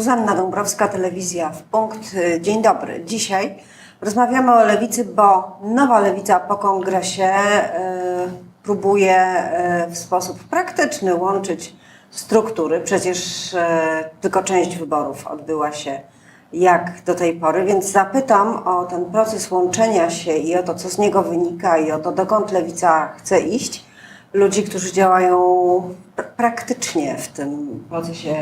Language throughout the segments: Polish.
Zuzanna Dąbrowska, Telewizja w Punkt. Y, Dzień dobry. Dzisiaj rozmawiamy o lewicy, bo nowa lewica po kongresie y, próbuje y, w sposób praktyczny łączyć struktury. Przecież tylko część wyborów odbyła się jak do tej pory, więc zapytam o ten proces łączenia się i o to, co z niego wynika i o to, dokąd lewica chce iść ludzi, którzy działają praktycznie w tym procesie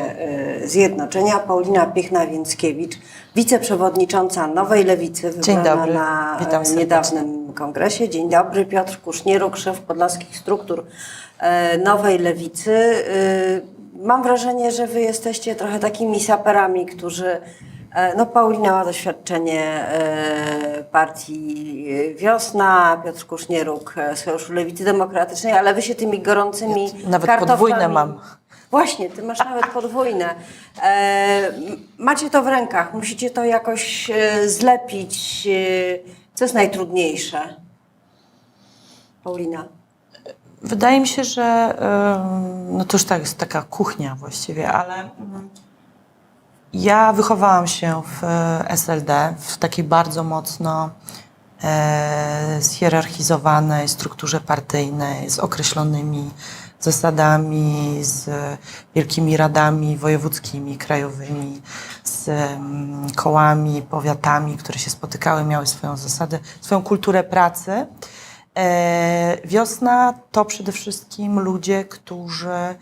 y, zjednoczenia. Paulina Piechna-Więckiewicz, wiceprzewodnicząca Nowej Lewicy, wybrana na Witam serdecznie. niedawnym kongresie. Dzień dobry, Piotr Kusznieruk, szef podlaskich struktur e, Nowej Lewicy. Y, Mam wrażenie, że wy jesteście trochę takimi saperami, którzy No, Paulina ma doświadczenie e, partii Wiosna, Piotr Kusznieruk e, z Sojuszu Lewicy Demokratycznej, ale wy się tymi gorącymi Nawet kartoflami... podwójne mam. Właśnie, ty masz nawet podwójne. E, macie to w rękach, musicie to jakoś e, zlepić. E, co jest najtrudniejsze? Paulina. Wydaje mi się, że no to już tak jest taka kuchnia właściwie, ale mm, ja wychowałam się w e, SLD, w takiej bardzo mocno e, zhierarchizowanej strukturze partyjnej, z określonymi zasadami, z wielkimi radami wojewódzkimi, krajowymi, z kołami, powiatami, które się spotykały, miały swoją zasadę, swoją kulturę pracy. E, Wiosna to przede wszystkim ludzie, którzy,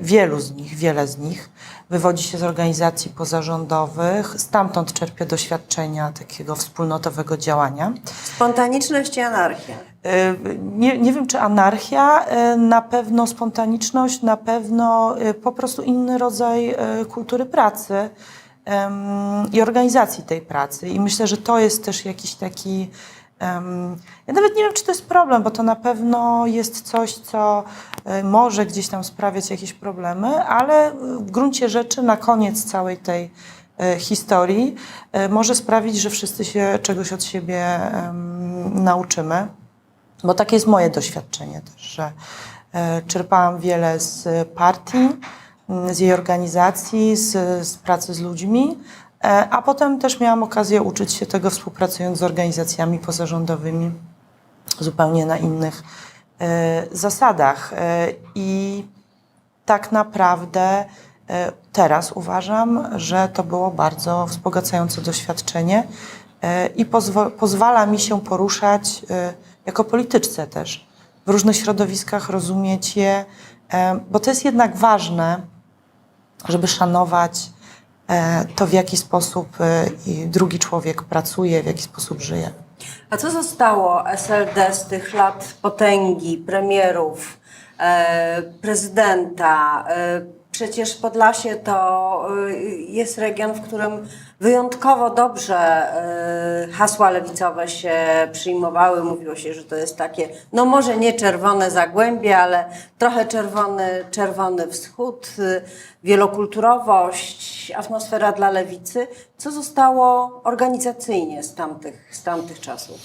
wielu z nich, wiele z nich, wywodzi się z organizacji pozarządowych, stamtąd czerpie doświadczenia takiego wspólnotowego działania. Spontaniczność i anarchia. E, Nie, nie wiem, czy anarchia, e, na pewno spontaniczność, na pewno e, po prostu inny rodzaj e, kultury pracy i organizacji tej pracy. I myślę, że to jest też jakiś taki. Ja nawet nie wiem, czy to jest problem, bo to na pewno jest coś, co e, może gdzieś tam sprawiać jakieś problemy, ale w gruncie rzeczy na koniec całej tej e, historii e, może sprawić, że wszyscy się czegoś od siebie nauczymy. Bo takie jest moje doświadczenie też, że czerpałam wiele z partii, m, z jej organizacji, z, z pracy z ludźmi, a potem też miałam okazję uczyć się tego współpracując z organizacjami pozarządowymi zupełnie na innych e, zasadach. E, I tak naprawdę e, teraz uważam, że to było bardzo wzbogacające doświadczenie e, i pozwala mi się poruszać e, jako polityczce też w różnych środowiskach, rozumieć je, e, bo to jest jednak ważne, żeby szanować e, to, w jaki sposób e, drugi człowiek pracuje, w jaki sposób żyje. A co zostało SLD z tych lat potęgi, premierów, e, prezydenta? Przecież Podlasie to e, jest region, w którym wyjątkowo dobrze e, hasła lewicowe się przyjmowały. Mówiło się, że to jest takie, no może nie czerwone zagłębie, ale trochę czerwony, czerwony wschód, e, wielokulturowość, atmosfera dla lewicy. Co zostało organizacyjnie z tamtych, z tamtych czasów?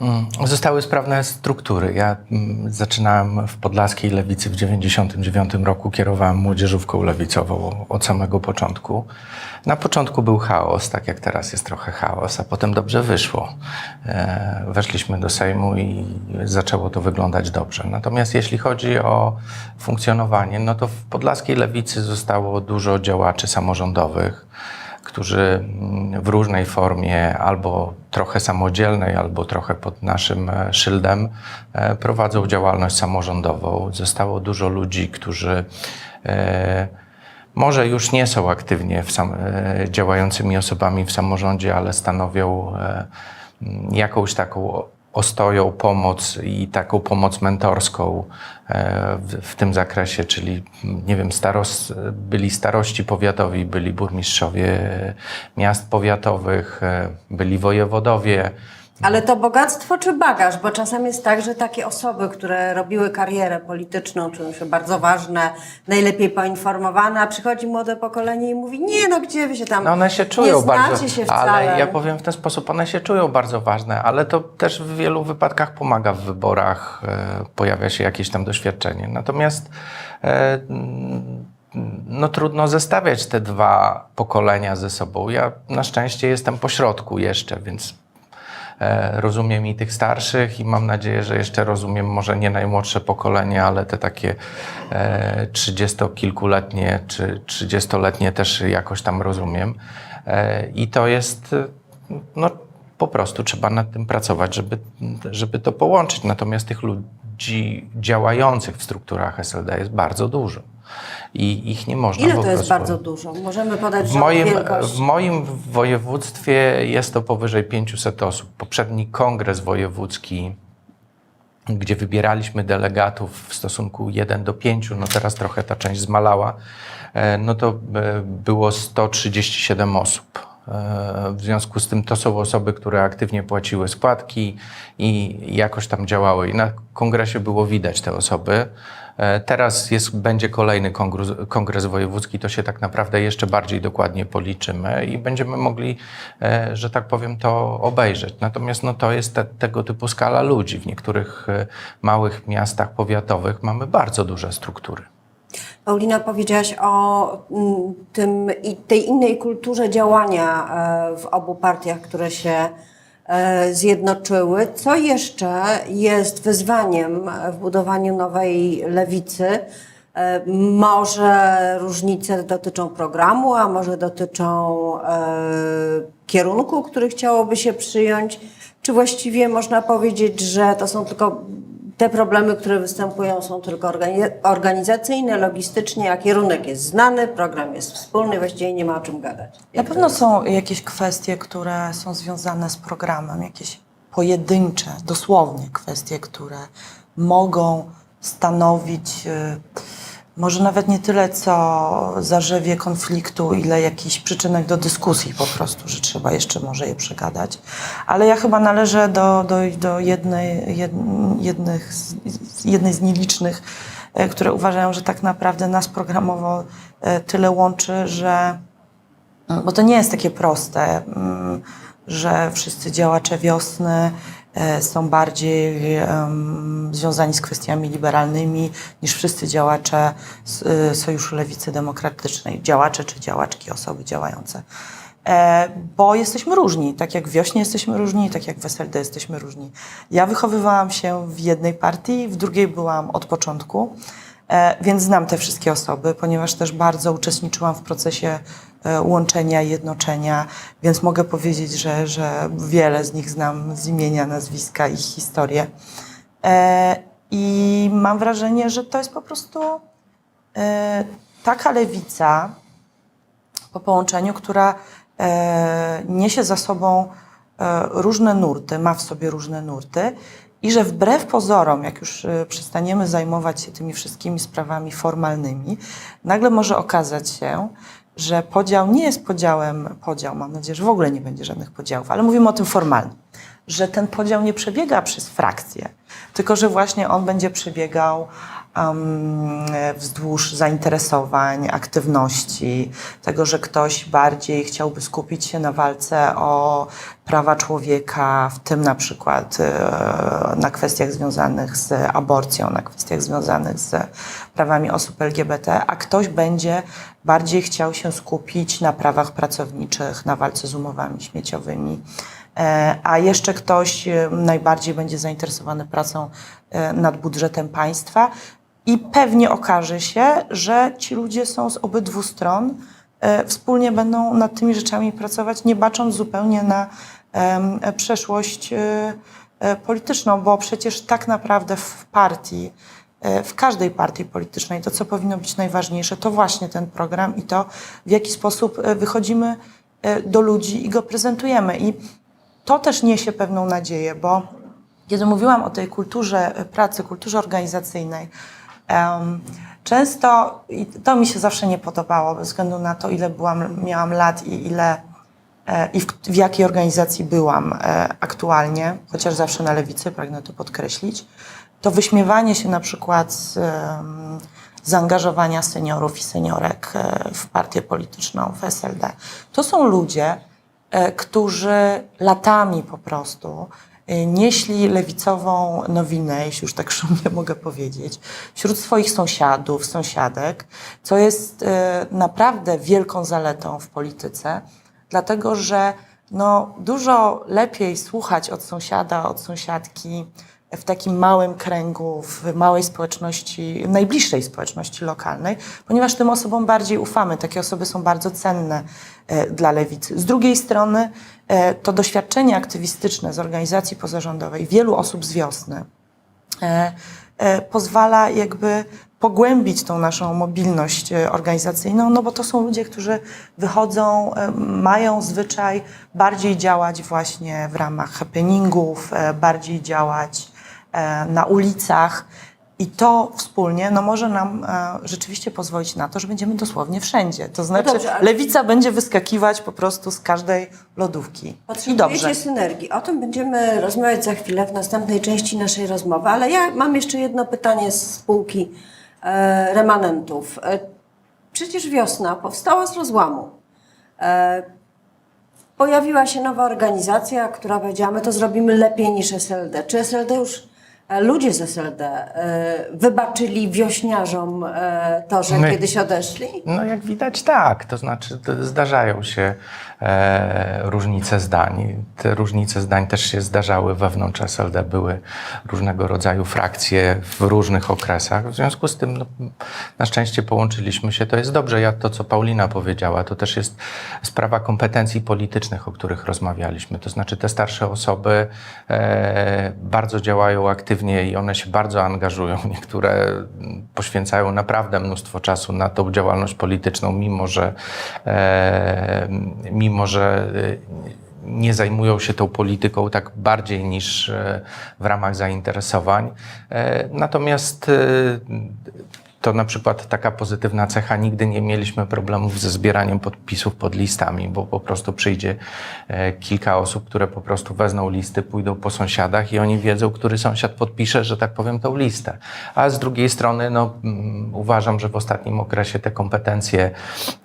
Mm, Zostały sprawne struktury. Ja mm, zaczynałem w Podlaskiej Lewicy w 1999 roku, kierowałem młodzieżówką lewicową od samego początku. Na początku był chaos, tak jak teraz jest trochę chaos, a potem dobrze wyszło. E, Weszliśmy do Sejmu i zaczęło to wyglądać dobrze. Natomiast jeśli chodzi o funkcjonowanie, no to w Podlaskiej Lewicy zostało dużo działaczy samorządowych, którzy mm, w różnej formie, albo trochę samodzielnej, albo trochę pod naszym e, szyldem, e, prowadzą działalność samorządową. Zostało dużo ludzi, którzy e, może już nie są aktywnie sam, działającymi osobami w samorządzie, ale stanowią jakąś taką ostoją pomoc i taką pomoc mentorską e, w, w tym zakresie, czyli m, nie wiem, staros, byli starości powiatowi, byli burmistrzowie miast powiatowych, e, byli wojewodowie. Ale to bogactwo czy bagaż? Bo czasem jest tak, że takie osoby, które robiły karierę polityczną, czują się bardzo ważne, najlepiej poinformowane, a przychodzi młode pokolenie i mówi, nie no, gdzie wy się tam, No one się czują nie bardzo, znacie się wcale. ale ja powiem w ten sposób, one się czują bardzo ważne, ale to też w wielu wypadkach pomaga w wyborach, e, pojawia się jakieś tam doświadczenie. Natomiast e, no trudno zestawiać te dwa pokolenia ze sobą. Ja na szczęście jestem pośrodku jeszcze, więc rozumiem i tych starszych i mam nadzieję, że jeszcze rozumiem może nie najmłodsze pokolenie, ale te takie e, trzydziestokilkuletnie czy trzydziestoletnie też jakoś tam rozumiem. E, I to jest, e, no po prostu trzeba nad tym pracować, żeby, żeby to połączyć. Natomiast tych ludzi działających w strukturach SLD jest bardzo dużo. I ich nie można Ile to jest bardzo dużo? Możemy podać w moim, wielkość. w moim województwie jest to powyżej 500 osób. Poprzedni kongres wojewódzki, gdzie wybieraliśmy delegatów w stosunku 1 do 5, no teraz trochę ta część zmalała, e, no to e, było 137 osób. E, W związku z tym to są osoby, które aktywnie płaciły składki i jakoś tam działały. I na kongresie było widać te osoby. E, Teraz jest, będzie kolejny kongres, kongres wojewódzki, to się tak naprawdę jeszcze bardziej dokładnie policzymy i będziemy mogli, e, że tak powiem, to obejrzeć. Natomiast no, to jest te, tego typu skala ludzi. W niektórych małych miastach powiatowych mamy bardzo duże struktury. Paulina, powiedziałaś o mm, tym, tej innej kulturze działania e, w obu partiach, które się e, zjednoczyły. Co jeszcze jest wyzwaniem w budowaniu nowej lewicy? E, Może różnice dotyczą programu, a może dotyczą kierunku, który chciałoby się przyjąć? Czy właściwie można powiedzieć, że to są tylko te problemy, które występują, są tylko organi- organizacyjne, logistycznie, a kierunek jest znany, program jest wspólny, właściwie nie ma o czym gadać. Na pewno są jakieś kwestie, które są związane z programem, jakieś pojedyncze, dosłownie kwestie, które mogą stanowić y, może nawet nie tyle co zarzewie konfliktu, ile jakiś przyczynek do dyskusji po prostu, że trzeba jeszcze może je przegadać. Ale ja chyba należę do, do, do jednej, jed, jednych jednej z nielicznych, e, które uważają, że tak naprawdę nas programowo e, tyle łączy, że bo to nie jest takie proste, mm, że wszyscy działacze wiosny są bardziej związani z kwestiami liberalnymi niż wszyscy działacze y, Sojuszu Lewicy Demokratycznej, działacze czy działaczki, osoby działające. E, Bo jesteśmy różni, tak jak w wiośnie jesteśmy różni, tak jak w SLD jesteśmy różni. Ja wychowywałam się w jednej partii, w drugiej byłam od początku. E, Więc znam te wszystkie osoby, ponieważ też bardzo uczestniczyłam w procesie e, łączenia i jednoczenia, więc mogę powiedzieć, że, że wiele z nich znam z imienia, nazwiska i historię. E, I mam wrażenie, że to jest po prostu taka lewica po połączeniu, która niesie za sobą różne nurty, ma w sobie różne nurty i że wbrew pozorom, jak już e, przestaniemy zajmować się tymi wszystkimi sprawami formalnymi, nagle może okazać się, że podział nie jest podziałem, podział, mam nadzieję, że w ogóle nie będzie żadnych podziałów, ale mówimy o tym formalnym, że ten podział nie przebiega przez frakcje, tylko że właśnie on będzie przebiegał um, wzdłuż zainteresowań, aktywności, tego, że ktoś bardziej chciałby skupić się na walce o prawa człowieka, w tym na przykład e, na kwestiach związanych z aborcją, na kwestiach związanych z prawami osób LGBT, a ktoś będzie bardziej chciał się skupić na prawach pracowniczych, na walce z umowami śmieciowymi. E, A jeszcze ktoś najbardziej będzie zainteresowany pracą nad budżetem państwa i pewnie okaże się, że ci ludzie są z obydwu stron, e, wspólnie będą nad tymi rzeczami pracować, nie bacząc zupełnie na em, przeszłość e, e, polityczną, bo przecież tak naprawdę w partii, e, w każdej partii politycznej to, co powinno być najważniejsze, to właśnie ten program i to, w jaki sposób e, wychodzimy e, do ludzi i go prezentujemy. I to też niesie pewną nadzieję, bo kiedy mówiłam o tej kulturze e, pracy, kulturze organizacyjnej, często, i to mi się zawsze nie podobało, bez względu na to, ile byłam, miałam lat i ile e, i w, w jakiej organizacji byłam e, aktualnie, chociaż zawsze na lewicy, pragnę to podkreślić, to wyśmiewanie się na przykład z zaangażowania seniorów i seniorek e, w partię polityczną, w SLD. To są ludzie, którzy latami po prostu nieśli lewicową nowinę, jeśli już tak szumnie mogę powiedzieć, wśród swoich sąsiadów, sąsiadek, co jest y, naprawdę wielką zaletą w polityce, dlatego że no, dużo lepiej słuchać od sąsiada, od sąsiadki w takim małym kręgu, w małej społeczności, najbliższej społeczności lokalnej, ponieważ tym osobom bardziej ufamy. Takie osoby są bardzo cenne e, dla lewicy. Z drugiej strony e, to doświadczenie aktywistyczne z organizacji pozarządowej wielu osób z wiosny e, pozwala jakby pogłębić tą naszą mobilność organizacyjną, no bo to są ludzie, którzy wychodzą, mają zwyczaj bardziej działać właśnie w ramach happeningów, bardziej działać na ulicach. I to wspólnie no, może nam e, rzeczywiście pozwolić na to, że będziemy dosłownie wszędzie. To znaczy, dobrze, ale- lewica będzie wyskakiwać po prostu z każdej lodówki. I dobrze. Synergii. O tym będziemy rozmawiać za chwilę w następnej części naszej rozmowy, ale ja mam jeszcze jedno pytanie z spółki e, remanentów. E, przecież wiosna powstała z rozłamu. E, pojawiła się nowa organizacja, która powiedziała, my to zrobimy lepiej niż SLD. Czy SLD już, e, ludzie z SLD e, wybaczyli wiośniarzom e, to, że My- kiedyś odeszli? No jak widać tak, to znaczy zdarzają się e, różnice zdań. Te różnice zdań też się zdarzały wewnątrz SLD, były różnego rodzaju frakcje w różnych okresach. W związku z tym no, na szczęście połączyliśmy się. To jest dobrze. Ja to, co Paulina powiedziała, to też jest sprawa kompetencji politycznych, o których rozmawialiśmy. To znaczy te starsze osoby e, bardzo działają aktywnie i one się bardzo angażują. Niektóre poświęcają naprawdę mnóstwo czasu na tą działalność polityczną, mimo że, e, mimo że e, nie zajmują się tą polityką tak bardziej niż e, w ramach zainteresowań. E, Natomiast to na przykład taka pozytywna cecha, nigdy nie mieliśmy problemów ze zbieraniem podpisów pod listami, bo po prostu przyjdzie e, kilka osób, które po prostu wezmą listy, pójdą po sąsiadach i oni wiedzą, który sąsiad podpisze, że tak powiem, tą listę. A z drugiej strony, no, mm, uważam, że w ostatnim okresie te kompetencje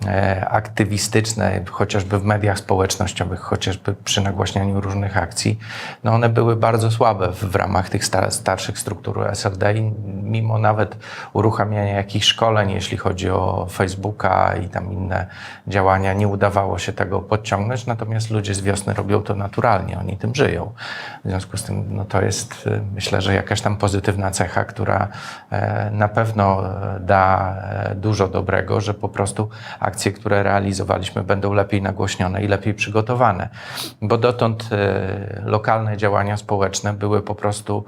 e, aktywistyczne, chociażby w mediach społecznościowych, chociażby przy nagłaśnianiu różnych akcji, no one były bardzo słabe w, ramach tych sta, starszych struktur SLD i mimo nawet uruchamiania jakichś szkoleń, jeśli chodzi o Facebooka i tam inne działania, nie udawało się tego podciągnąć, natomiast ludzie z wiosny robią to naturalnie, oni tym żyją. W związku z tym no to jest, y, myślę, że jakaś tam pozytywna cecha, która e, na pewno e, da e, dużo dobrego, że po prostu akcje, które realizowaliśmy, będą lepiej nagłośnione i lepiej przygotowane. Bo dotąd lokalne działania społeczne były po prostu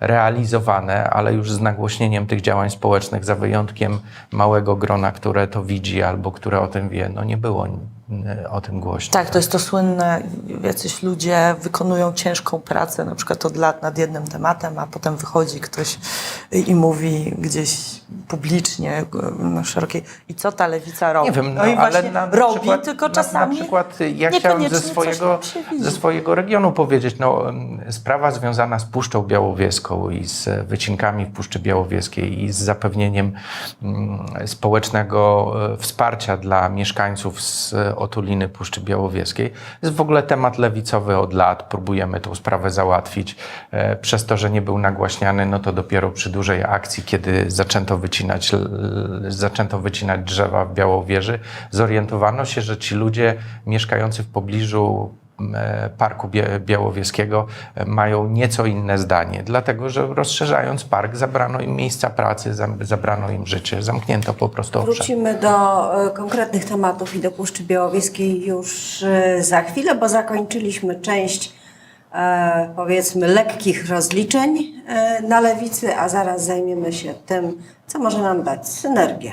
realizowane, ale już z nagłośnieniem tych działań społecznych, za wyjątkiem małego grona, które to widzi albo które o tym wie, no nie było o tym głośno. Tak, to jest to słynne, jacyś ludzie wykonują ciężką pracę, na przykład od lat nad jednym tematem, a potem wychodzi ktoś i mówi gdzieś publicznie, na szerokiej, i co ta lewica robi? Nie wiem, no, i ale na, na robi, przykład, tylko na, czasami Na przykład ja chciałem ze swojego, ze swojego regionu powiedzieć, no, sprawa związana z Puszczą Białowieską i z wycinkami w Puszczy Białowieskiej i z zapewnieniem mm, społecznego e, wsparcia dla mieszkańców z otuliny Puszczy Białowieskiej jest w ogóle temat lewicowy od lat. Próbujemy tą sprawę załatwić. E, Przez to, że nie był nagłaśniany, no to dopiero przy dużej akcji, kiedy zaczęto wycinać, zaczęto wycinać drzewa w Białowieży, zorientowano się, że ci ludzie mieszkający w pobliżu Parku Bia- Białowieskiego e, mają nieco inne zdanie, dlatego że rozszerzając park zabrano im miejsca pracy, zabrano im życie, zamknięto po prostu obszar. Wrócimy do e, konkretnych tematów i do Puszczy Białowieskiej już e, za chwilę, bo zakończyliśmy część e, powiedzmy lekkich rozliczeń e, na lewicy, a zaraz zajmiemy się tym, co może nam dać synergię.